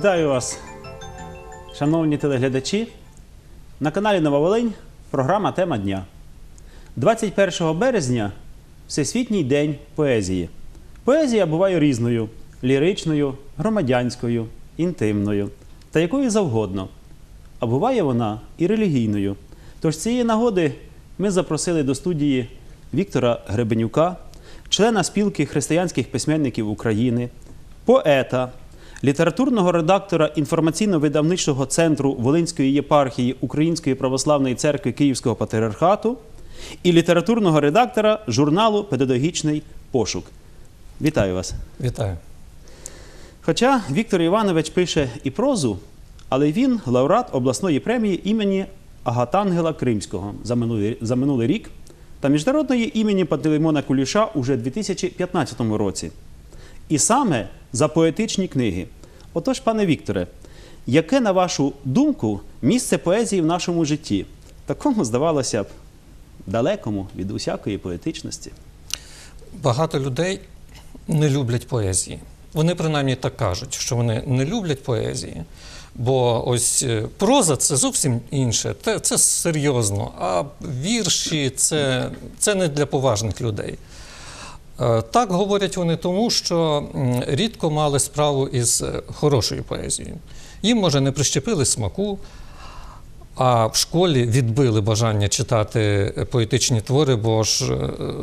Вітаю вас, шановні телеглядачі. На каналі Нова Волинь програма Тема дня. 21 березня Всесвітній день поезії. Поезія буває різною: ліричною, громадянською, інтимною та якою завгодно. А буває вона і релігійною. Тож цієї нагоди ми запросили до студії Віктора Гребенюка, члена спілки християнських письменників України, поета, літературного редактора інформаційно-видавничого центру Волинської єпархії Української православної церкви Київського патріархату і літературного редактора журналу Педагогічний пошук. Вітаю вас! Вітаю. Хоча Віктор Іванович пише і прозу, але він лауреат обласної премії імені Агатангела Кримського за минулий, за минулий рік та міжнародної імені Пантелеймона Куліша уже 2015 році. І саме за поетичні книги. Отож, пане Вікторе, яке, на вашу думку, місце поезії в нашому житті? Такому, здавалося б, далекому від усякої поетичності. Багато людей не люблять поезії. Вони принаймні так кажуть, що вони не люблять поезії. Бо ось е, проза це зовсім інше, це, серйозно. А вірші це, це не для поважних людей. Е, Так говорять вони тому, що рідко мали справу із е, хорошою поезією. Їм, може, не прищепили смаку, а в школі відбили бажання читати е, поетичні твори, бо ж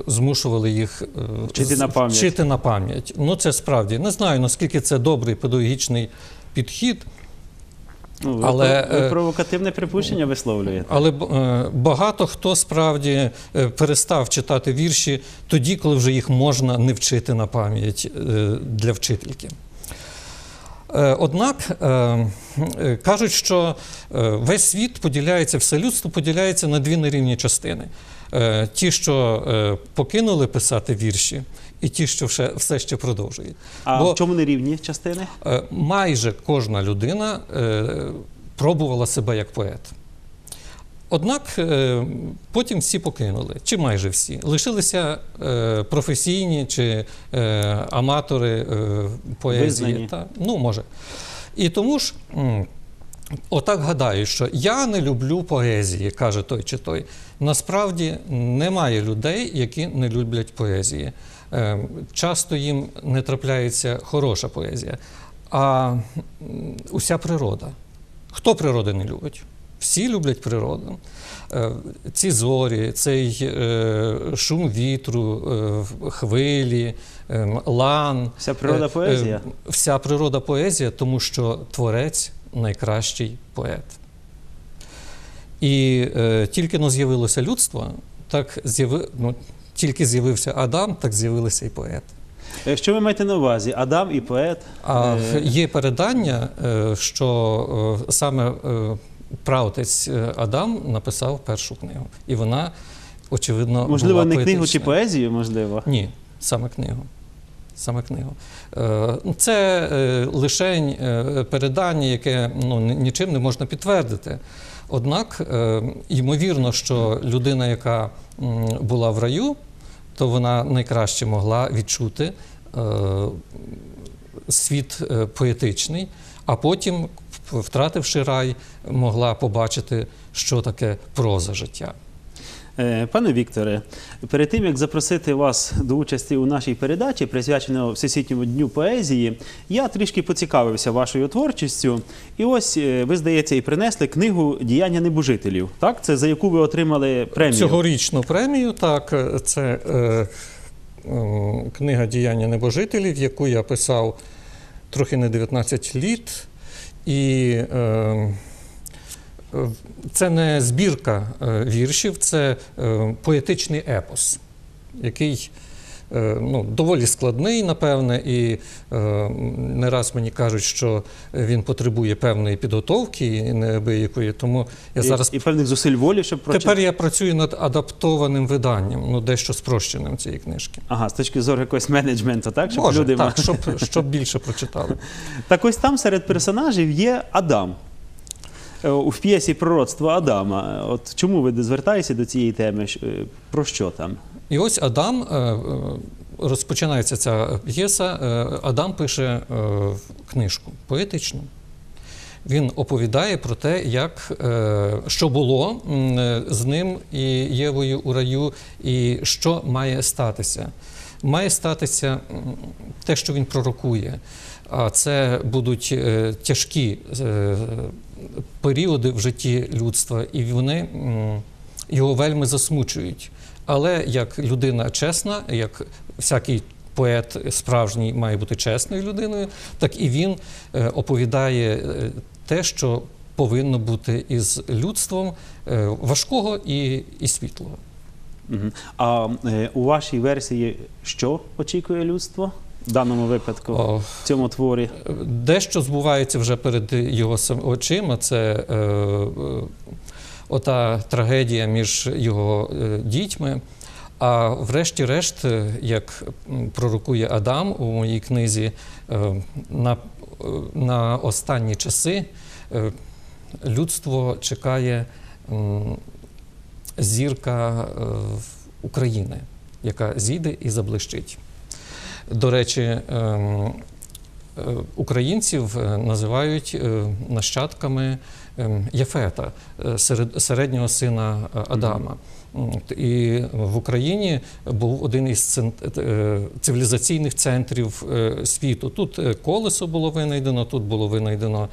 змушували їх Вчити на пам'ять. вчити на пам'ять. Ну це справді не знаю наскільки це добрий педагогічний підхід, Ну, ви, Але, ви е, провокативне припущення висловлюєте. але е, багато хто справді е, перестав читати вірші тоді, коли вже їх можна не вчити на пам'ять для вчительки. Однак кажуть, що весь світ поділяється, все людство поділяється на дві нерівні частини: ті, що покинули писати вірші, і ті, що все, все ще продовжують. А Бо- в чому нерівні частини? Е, майже кожна людина е, пробувала себе як поет. Однак е, потім всі покинули, чи майже всі. Лишилися професійні чи аматори поезії. Визнані. Та, ну, може. І тому ж. Отак гадаю, що я не люблю поезії, каже той чи той. Насправді немає людей, які не люблять поезії. Е, Часто їм не трапляється хороша поезія. А уся природа. Хто природи не любить? Всі люблять природу. Е, Ці зорі, цей е, шум вітру, хвилі, лан. Вся природа поезія? Вся природа поезія, тому що творець найкращий поет. І тільки но з'явилося людство, так з'яви, ну, тільки з'явився Адам, так з'явилися і поети. Е, Що ви маєте на увазі? Адам і поет? А Е, є передання, е, що саме праотець Адам написав першу книгу. І вона, очевидно, Можливо, була не книгу чи поезію, можливо. Ні, саме книгу. Саме книгу. Це лишень передання, яке ну, нічим не можна підтвердити. Однак, ймовірно, що людина, яка була в раю, то вона найкраще могла відчути е, світ е, поетичний, а потім, втративши рай, могла побачити, що таке проза життя. Е, Пане Вікторе, перед тим як запросити вас до участі у нашій передачі, присвяченій Всесвітньому дню поезії, я трішки поцікавився вашою творчістю. І ось е, ви, здається, і принесли книгу Діяння небожителів. Так, це за яку ви отримали премію. Цьогорічну премію, так, це е, е, книга Діяння небожителів, яку я писав трохи не 19 літ. І е, це не збірка е, віршів, це е, поетичний епос, який е, ну, доволі складний, напевне, і не раз мені кажуть, що він потребує певної підготовки і неабиякої. Тому я зараз і, і певних зусиль волі, щоб прочитати. Тепер я працюю над адаптованим виданням, ну дещо спрощеним цієї книжки. Ага, з точки зору якогось менеджменту, так? Щоб Може, люди так, щоб, щоб більше прочитали. Так ось там серед персонажів є Адам. Е, в п'єсі пророцтво Адама. От чому ви звертаєтеся до цієї теми? Е, Про що там? І ось Адам е, е, розпочинається ця п'єса. е, Адам пише е, книжку поетичну. Він оповідає про те, як, е, що було е, з ним і Євою у раю, і що має статися. Має статися те, що він пророкує. А це будуть е, тяжкі е, періоди в житті людства, і вони його вельми засмучують. Але як людина чесна, як всякий поет справжній має бути чесною людиною, так і він е, оповідає е, те, що повинно бути із людством е, важкого і, і світлого. А у вашій версії що очікує людство в даному випадку О, в цьому творі? Дещо збувається вже перед його очима. Це е, е, ота трагедія між його е, дітьми. А врешті-решт, е, як пророкує Адам у моїй книзі, е, на, е, на останні часи е, людство чекає зірка е, України, яка зійде і заблищить. До речі, ем, е, українців е, називають е, нащадками ем, Єфета, серед- середнього сина Адама. І в Україні був один із цивілізаційних центрів світу. Тут колесо було винайдено, тут було винайдено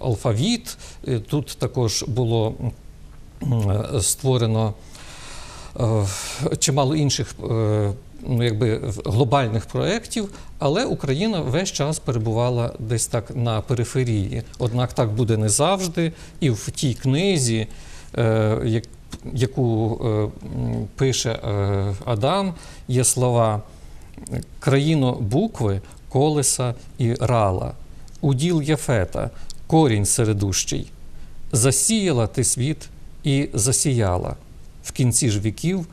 алфавіт, тут також було створено чимало інших е, ну, якби, глобальних проєктів, але Україна весь час перебувала десь так на периферії. Однак так буде не завжди. І в тій книзі, е, яку е, пише е, Адам, є слова країно букви, колеса і рала, уділ Єфета, корінь середущий. Засіяла ти світ і засіяла. В кінці ж віків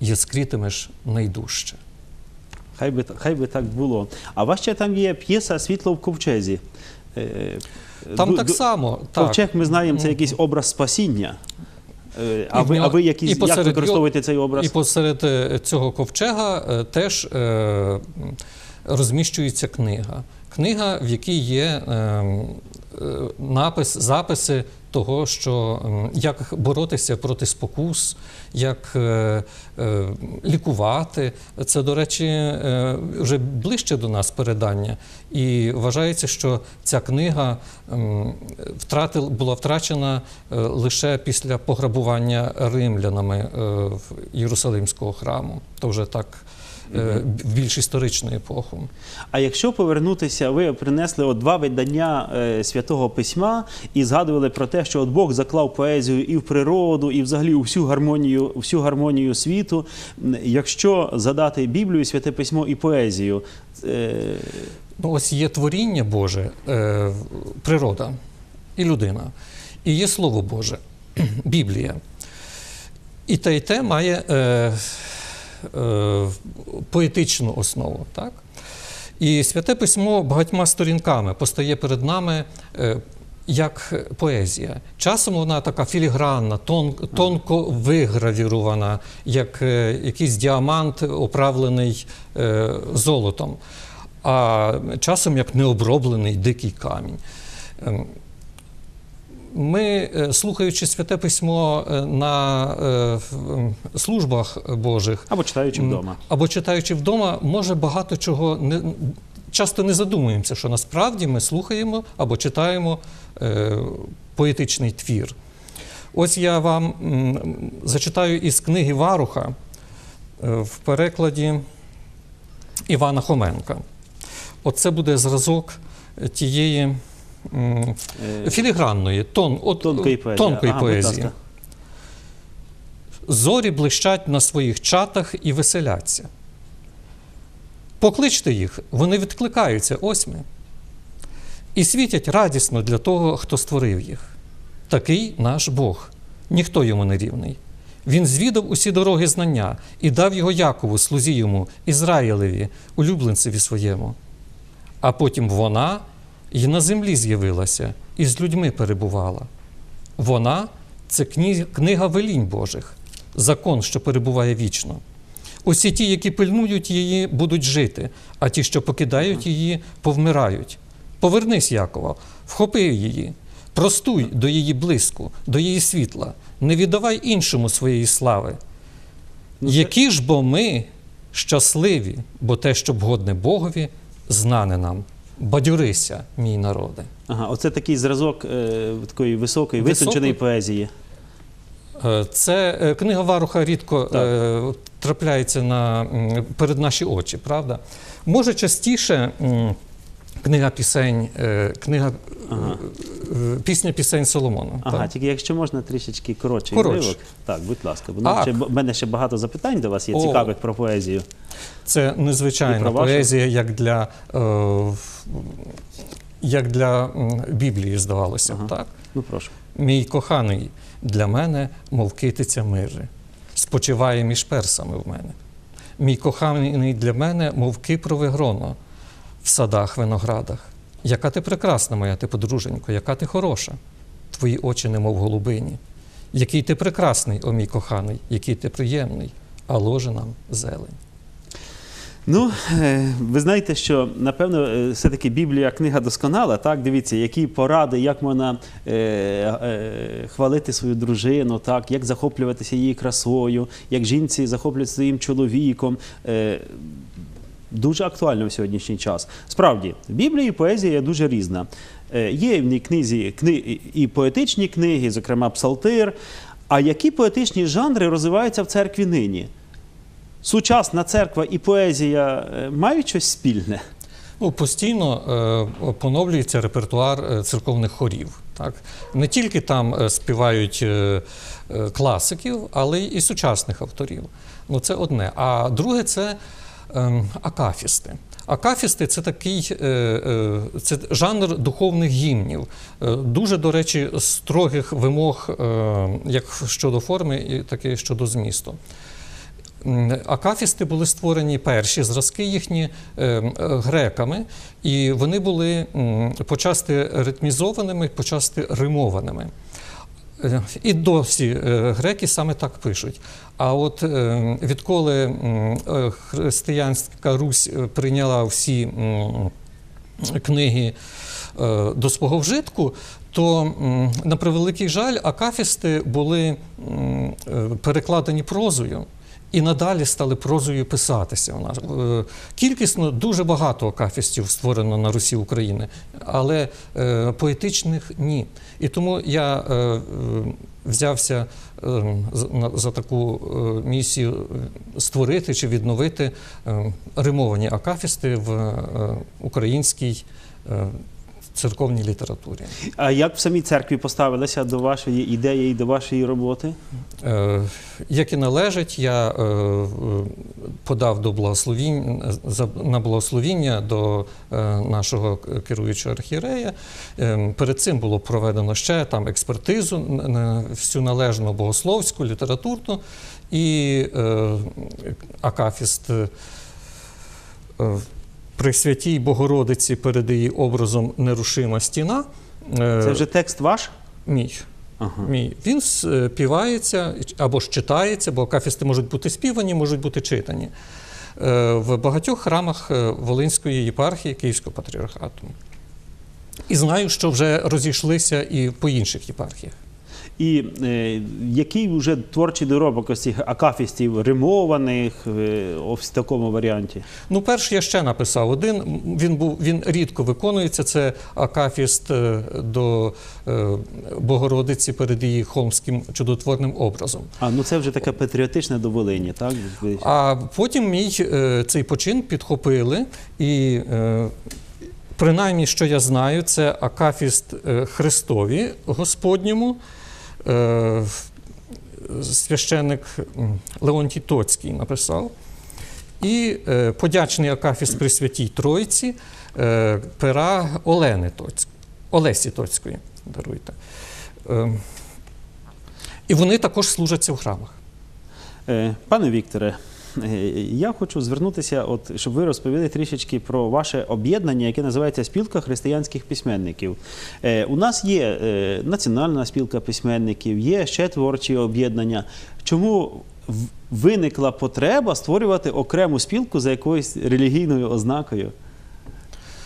яскрітимеш найдужче. Хай би, хай би так було. А у вас ще там є п'єса Світло в ковчезі. Е, Там ду- так само. Так. Ковчег, ми знаємо, це якийсь образ спасіння. Е, А ви, а ви якісь, і як використовуєте цей образ? І посеред е, цього ковчега теж е, розміщується книга. Книга, в якій є е, е, напис, записи того, що як боротися проти спокус, як е, е, лікувати. Це, до речі, е, вже ближче до нас передання. І вважається, що ця книга була втрачена лише після пограбування римлянами Єрусалимського храму. То вже так в більш історичну епоху. А якщо повернутися, ви принесли от два видання е, святого письма і згадували про те, що от Бог заклав поезію і в природу, і взагалі у всю гармонію, всю гармонію світу. Якщо задати Біблію, святе письмо і поезію, е, Ну, ось є творіння Боже, е, природа і людина, і є Слово Боже, Біблія. І те, і те має е, е, поетичну основу. Так? І святе письмо багатьма сторінками постає перед нами. Е, як поезія. Часом вона така філігранна, тон, тонко вигравірована, як е, якийсь діамант, оправлений е, золотом, а часом як необроблений дикий камінь. Ми, е, слухаючи святе письмо е, на е, службах Божих, або читаючи вдома. або читаючи вдома, може багато чого не часто не задумуємося, що насправді ми слухаємо або читаємо поетичний твір. Ось я вам зачитаю із книги Варуха в перекладі Івана Хоменка. Оце буде зразок тієї філігранної, тон, от, Тонкої поезії. тонкої Ага, поезії. Зорі блищать на своїх чатах і веселяться. Покличте їх, вони відкликаються, ось ми. І світять радісно для того, хто створив їх. Такий наш Бог, ніхто йому не рівний. Він звідав усі дороги знання і дав його Якову, слузі йому, Ізраїлеві, улюбленцеві своєму. А потім вона й на землі з'явилася і з людьми перебувала. Вона це книга велінь Божих, закон, що перебуває вічно. Усі ті, які пильнують її, будуть жити, а ті, що покидають її, повмирають. Повернись, Якова, вхопи її, простуй до її блиску, до її світла, не віддавай іншому своєї слави. Ну, Які ж бо ми щасливі, бо те, що вгодне Богові, знане нам. Бадюрися, мій народи. Ага, оце такий зразок е, такої високої, витонченої поезії. Е, Це е, книга Варуха рідко Так. е, трапляється на, перед наші очі, правда? Може, частіше книга пісень, е, книга Ага. е, пісня пісень Соломона. Ага, так? тільки якщо можна трішечки коротший Коротше. уривок. Так, будь ласка. Бо ще, в мене ще багато запитань до вас є О. цікавих про поезію. Це незвичайна поезія, як для, е, як для Біблії, здавалося Ага. так? Ну, прошу. Мій коханий для мене, мов китиця мири, спочиває між персами в мене. Мій коханий для мене, мов кипрове гроно в садах, виноградах. Яка ти прекрасна, моя ти подруженько, яка ти хороша. Твої очі, немов голубині. Який ти прекрасний, о мій коханий, який ти приємний, а ложе нам зелень. Ну, е, ви знаєте, що напевно е, все-таки Біблія книга досконала. Так, дивіться, які поради, як можна е, е, хвалити свою дружину, так, як захоплюватися її красою, як жінці захоплюватися своїм чоловіком. Е, Дуже актуально в сьогоднішній час. Справді, в Біблії поезія є дуже різна. Е, Є в ній книзі кни, і поетичні книги, зокрема Псалтир. А які поетичні жанри розвиваються в церкві нині? Сучасна церква і поезія е, мають щось спільне? Ну, постійно е, поновлюється репертуар церковних хорів. Так? Не тільки там співають класиків, але й і сучасних авторів. Ну, це одне. А друге це акафісти. Акафісти це такий е, е, це жанр духовних гімнів. Е, Дуже, до речі, строгих вимог як щодо форми, так і щодо змісту. Акафісти були створені перші зразки їхні е, е, греками, і вони були почасти ритмізованими, почасти римованими. І досі е, греки саме так пишуть. А от е, відколи е, християнська Русь прийняла всі книги до свого вжитку, то, на превеликий жаль, акафісти були перекладені прозою. І надалі стали прозою писатися. У нас Е, кількісно дуже багато акафістів створено на Русі України, але е, поетичних ні. І тому я е, взявся за, таку місію створити чи відновити римовані акафісти в українській церковній літературі. А як в самій церкві поставилися до вашої ідеї і до вашої роботи? Е, Як і належить, я е, е, подав до благословіння на благословіння до е, нашого керуючого архієрея. Е, Перед цим було проведено ще там експертизу на всю належну богословську, літературну і е, Акафіст. е, При святій Богородиці перед її образом нерушима стіна. е, Це вже текст ваш? мій. Ага. Мій. Він співається або ж читається, бо акафісти можуть бути співані, можуть бути читані е, в багатьох храмах е, Волинської єпархії Київського патріархату. І знаю, що вже розійшлися і по інших єпархіях. І е, який вже творчий доробок ось цих акафістів римованих е, в такому варіанті? Ну, перш я ще написав один. Він був він рідко виконується. Це акафіст е, до е, Богородиці перед її холмським чудотворним образом. А ну це вже таке патріотичне до Волині, так? А потім мій е, цей почин підхопили, і е, принаймні, що я знаю, це Акафіст е, Христові Господньому. Е, священник Леонтій Тоцький написав. І е, подячний Акафіс при Святій Тройці е, пера Олени Тоцьк, Олесі Тоцької. Даруйте. Е, і вони також служаться в храмах. Пане Вікторе, я хочу звернутися, от, щоб ви розповіли трішечки про ваше об'єднання, яке називається Спілка християнських письменників. Е, У нас є е, Національна спілка письменників, є ще творчі об'єднання. Чому виникла потреба створювати окрему спілку за якоюсь релігійною ознакою?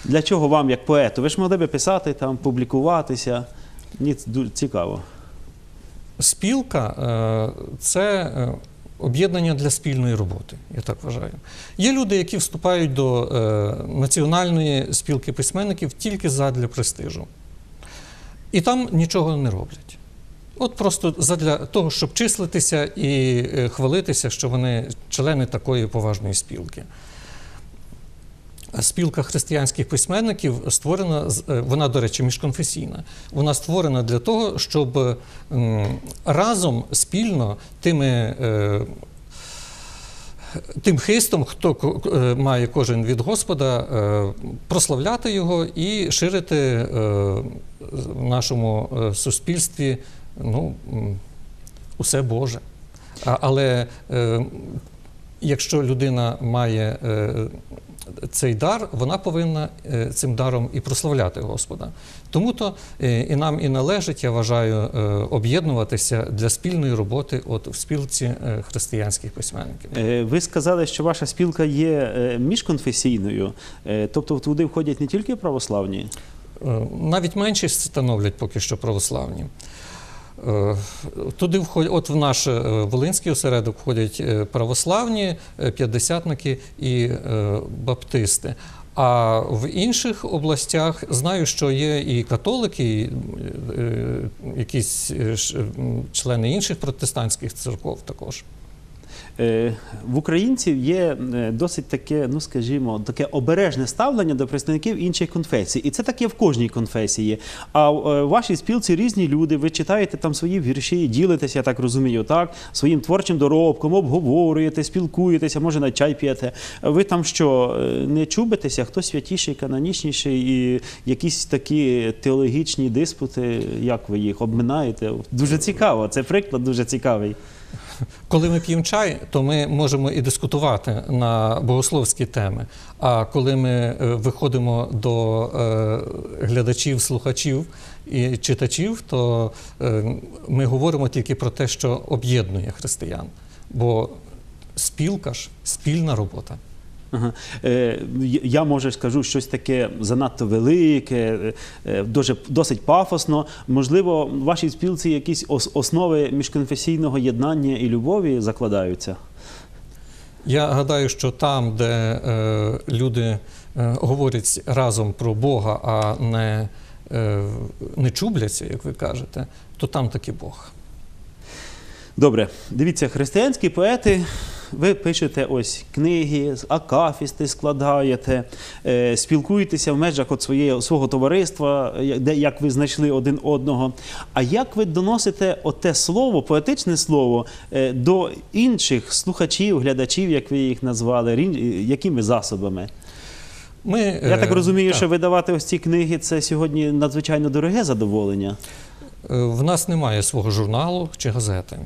Для чого вам, як поету? Ви ж могли би писати, там, публікуватися. Ні, дуже цікаво. Спілка е, це е, об'єднання для спільної роботи, я так вважаю. Є люди, які вступають до е, національної спілки письменників тільки задля престижу. І там нічого не роблять. От просто задля того, щоб числитися і е, хвалитися, що вони члени такої поважної спілки. Спілка християнських письменників створена, е, вона, до речі, міжконфесійна. Вона створена для того, щоб разом спільно тими. е, Тим хистом, хто е, має кожен від Господа, е, прославляти його і ширити е, в нашому е, суспільстві ну, усе Боже. Але е, якщо людина має е, цей дар, вона повинна е, цим даром і прославляти Господа. Тому то е, і нам і належить, я вважаю, е, об'єднуватися для спільної роботи от в спілці християнських письменників. Ви сказали, що ваша спілка є міжконфесійною, тобто туди входять не тільки православні. Навіть меншість становлять поки що православні. Е, Туди входять, от в наш е, Волинський осередок входять е, православні, п'ятдесятники і баптисти. А в інших областях знаю, що є і католики, і якісь члени інших протестантських церков також. Е, В українців є е, досить таке, ну скажімо, таке обережне ставлення до представників інших конфесій. І це таке в кожній конфесії. А в е, вашій спілці різні люди, ви читаєте там свої вірші, ділитеся, я так розумію, так, своїм творчим доробком, обговорюєте, спілкуєтеся, може на чай п'єте. Ви там що, не чубитеся, хто святіший, канонічніший, і якісь такі теологічні диспути, як ви їх обминаєте? Дуже цікаво, це приклад дуже цікавий. Коли ми п'ємо чай, то ми можемо і дискутувати на богословські теми. А коли ми е, виходимо до е, глядачів, слухачів і читачів, то е, ми говоримо тільки про те, що об'єднує християн. Бо спілка ж спільна робота. Ага. Е, я- я може скажу щось таке занадто велике, е, е, дуже досить пафосно. Можливо, в вашій спілці якісь основи міжконфесійного єднання і любові закладаються. Я гадаю, що там, де е, люди е, говорять разом про Бога, а не, е, не чубляться, як ви кажете, то там таки Бог. Добре, дивіться, християнські поети. Ви пишете ось книги, акафісти складаєте, е, спілкуєтеся в межах от своєї, свого товариства, е, де як ви знайшли один одного. А як ви доносите оте слово, поетичне слово, е, до інших слухачів, глядачів, як ви їх назвали, якими засобами? Ми, Я так розумію, так. що видавати ось ці книги це сьогодні надзвичайно дороге задоволення. В нас немає свого журналу чи газети.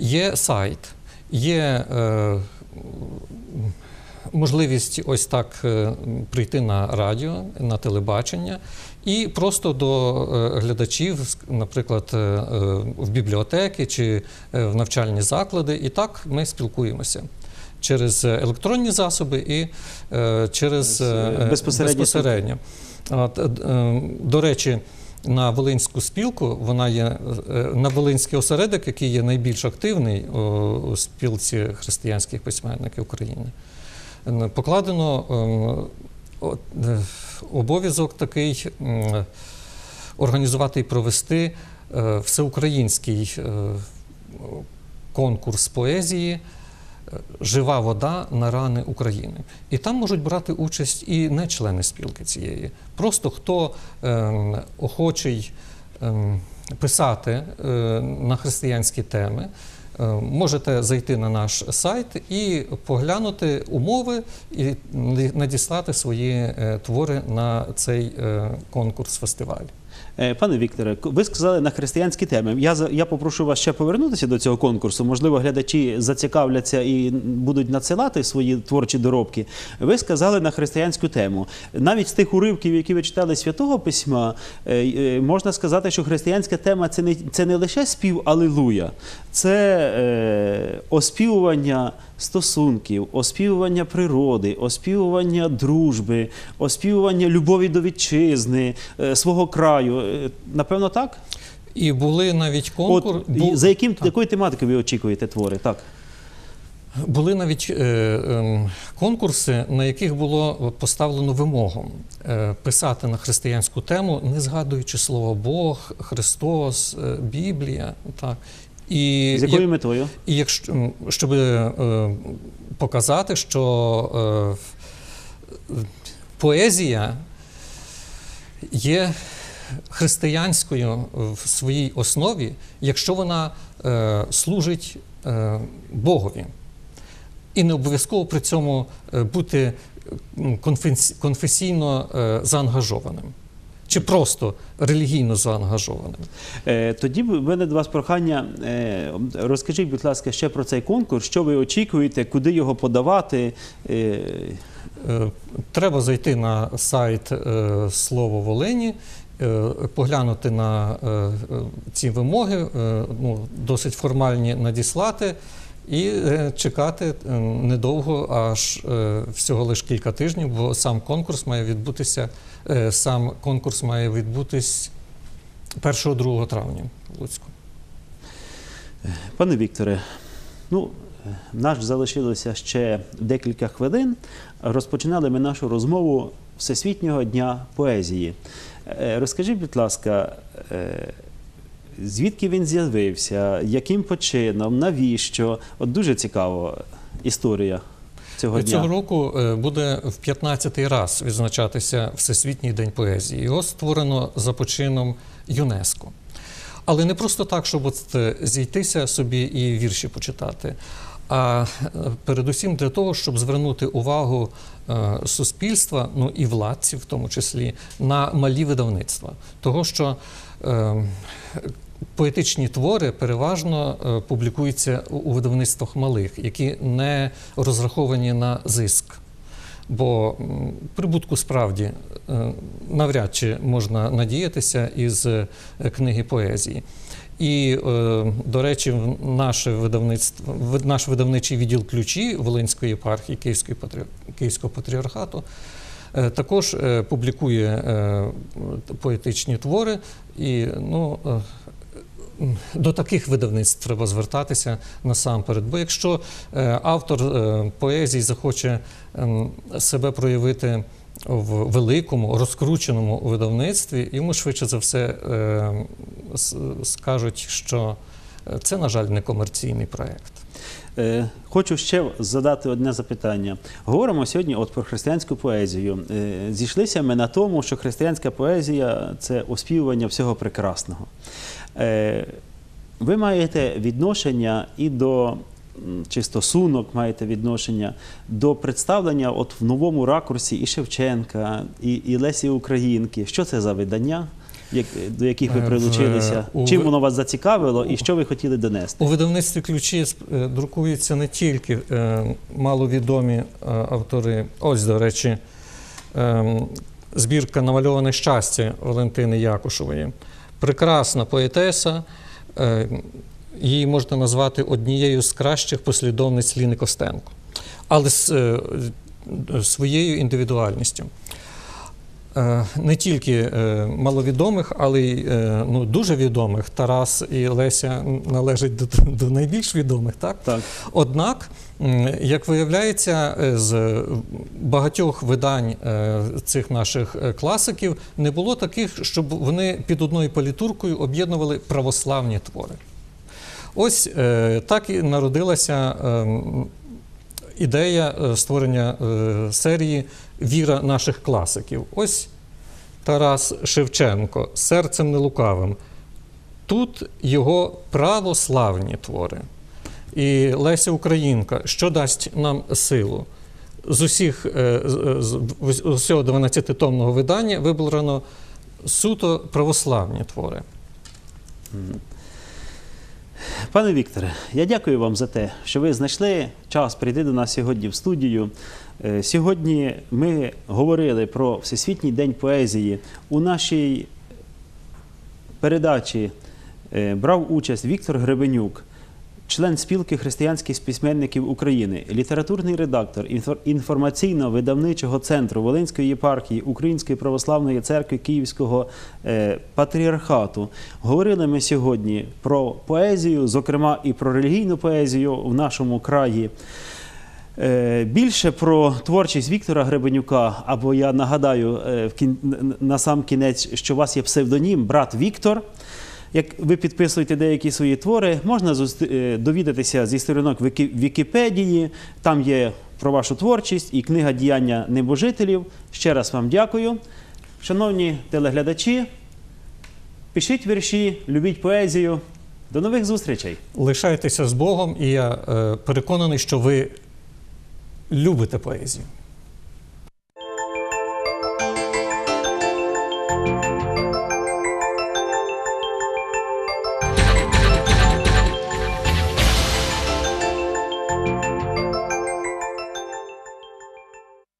Є сайт, є е, можливість ось так е, прийти на радіо, на телебачення і просто до е, глядачів, наприклад, в бібліотеки чи в навчальні заклади. І так ми спілкуємося. Через електронні засоби і через Безпосередньо безпосередньо. До речі, на Волинську спілку вона є е, на Волинський осередок, який є найбільш активний у спілці християнських письменників України. Покладено е, от, е, обов'язок такий організувати і провести е, всеукраїнський конкурс поезії Жива вода на рани України. І там можуть брати участь і не члени спілки цієї. Просто хто ем, охочий ем, писати е, на християнські теми. е, Можете зайти на наш сайт і поглянути умови і надіслати свої е, твори на цей е, конкурс фестиваль. Е, Пане Вікторе, ви сказали на християнські теми. Я я попрошу вас ще повернутися до цього конкурсу. Можливо, глядачі зацікавляться і будуть надсилати свої творчі доробки. Ви сказали на християнську тему. Навіть з тих уривків, які ви читали святого письма, е, е, можна сказати, що християнська тема це не це не лише спів Алілуя, це е, оспівування стосунків, оспівування природи, оспівування дружби, оспівування любові до вітчизни, е, свого краю. Е, Напевно, так? І були навіть конкурс. От, за яким, якої тематики ви очікуєте твори? Так. Були навіть е, ем, конкурси, на яких було поставлено вимогу е, писати на християнську тему, не згадуючи слово Бог, Христос, е, Біблія. Так. І, З якою як- метою? і якщо щоб е, показати, що е, поезія є християнською в своїй основі, якщо вона е, служить е, Богові. І не обов'язково при цьому е, бути конфесійно е, заангажованим. Чи просто релігійно заангажованим. Е, Тоді в мене до вас прохання. е, Розкажіть, будь ласка, ще про цей конкурс. Що ви очікуєте, куди його подавати? Е, Треба зайти на сайт Слово Волині, поглянути на ці вимоги, ну, досить формальні надіслати. І е, чекати е, недовго, аж е, всього лише кілька тижнів, бо сам конкурс має відбутися, сам конкурс має відбутись 1-2 травня в Луцьку. Пане Вікторе, ну, е, наш залишилося ще декілька хвилин. Розпочинали ми нашу розмову Всесвітнього дня поезії. Розкажіть, будь ласка, звідки він з'явився, яким почином, навіщо? От дуже цікаво історія цього дня. Цього року е, буде в 15-й раз відзначатися Всесвітній день поезії. Його створено за почином ЮНЕСКО. Але не просто так, щоб от е, зійтися собі і вірші почитати, а е, передусім для того, щоб звернути увагу суспільства, ну і владців, в тому числі, на малі видавництва. Того, що е, поетичні твори переважно е, публікуються у- видавництвах малих, які не розраховані на зиск. Бо прибутку справді е, навряд чи можна надіятися із е, книги поезії. І, до речі, наше видавництво, наш видавничий відділ ключі Волинської єпархії Київського патріархату також публікує поетичні твори. І ну, до таких видавництв треба звертатися насамперед. Бо якщо е, автор е, поезії захоче ем, себе проявити в великому, розкрученому видавництві, йому швидше за все е, скажуть, що це, на жаль, не комерційний проєкт. Хочу ще задати одне запитання. Говоримо сьогодні от про християнську поезію. Зійшлися ми на тому, що християнська поезія це оспівування всього прекрасного. Е, Ви маєте відношення і до чи стосунок маєте відношення до представлення от в новому ракурсі і Шевченка, і, і Лесі Українки. Що це за видання, як- до яких ви Е, в- прилучилися? Чим воно вас зацікавило і що ви хотіли донести? У видавництві ключі е, друкуються не тільки е, маловідомі е, автори. Ось, до речі, е, збірка Намальоване щастя Валентини Якушевої. Прекрасна поетеса. Е, її можна назвати однією з кращих послідовниць Ліни Костенко, але з е, своєю індивідуальністю. Е, Не тільки е, маловідомих, але й е, ну, дуже відомих. Тарас і Леся належать до, до найбільш відомих, так? Так. Однак, як виявляється, з багатьох видань цих наших класиків не було таких, щоб вони під одною палітуркою об'єднували православні твори. Ось так і народилася ем, ідея створення серії Віра наших класиків. Ось Тарас Шевченко серцем нелукавим. Тут його православні твори. І Леся Українка, що дасть нам силу? З усіх е, з з усього 12-томного видання вибрано суто православні твори. Пане Вікторе, я дякую вам за те, що ви знайшли час прийти до нас сьогодні в студію. Е, Сьогодні ми говорили про Всесвітній день поезії. У нашій передачі е, брав участь Віктор Гребенюк, член спілки християнських письменників України, літературний редактор інформаційно-видавничого центру Волинської єпархії Української православної церкви Київського е, патріархату. Говорили ми сьогодні про поезію, зокрема і про релігійну поезію в нашому краї. Е, Більше про творчість Віктора Гребенюка, або я нагадаю е, на сам кінець, що у вас є псевдонім брат Віктор. Як ви підписуєте деякі свої твори, можна е, довідатися зі сторінок Вікіпедії. Там є про вашу творчість і книга діяння небожителів. Ще раз вам дякую. Шановні телеглядачі, пишіть вірші, любіть поезію. До нових зустрічей! Лишайтеся з Богом, і я переконаний, що ви любите поезію.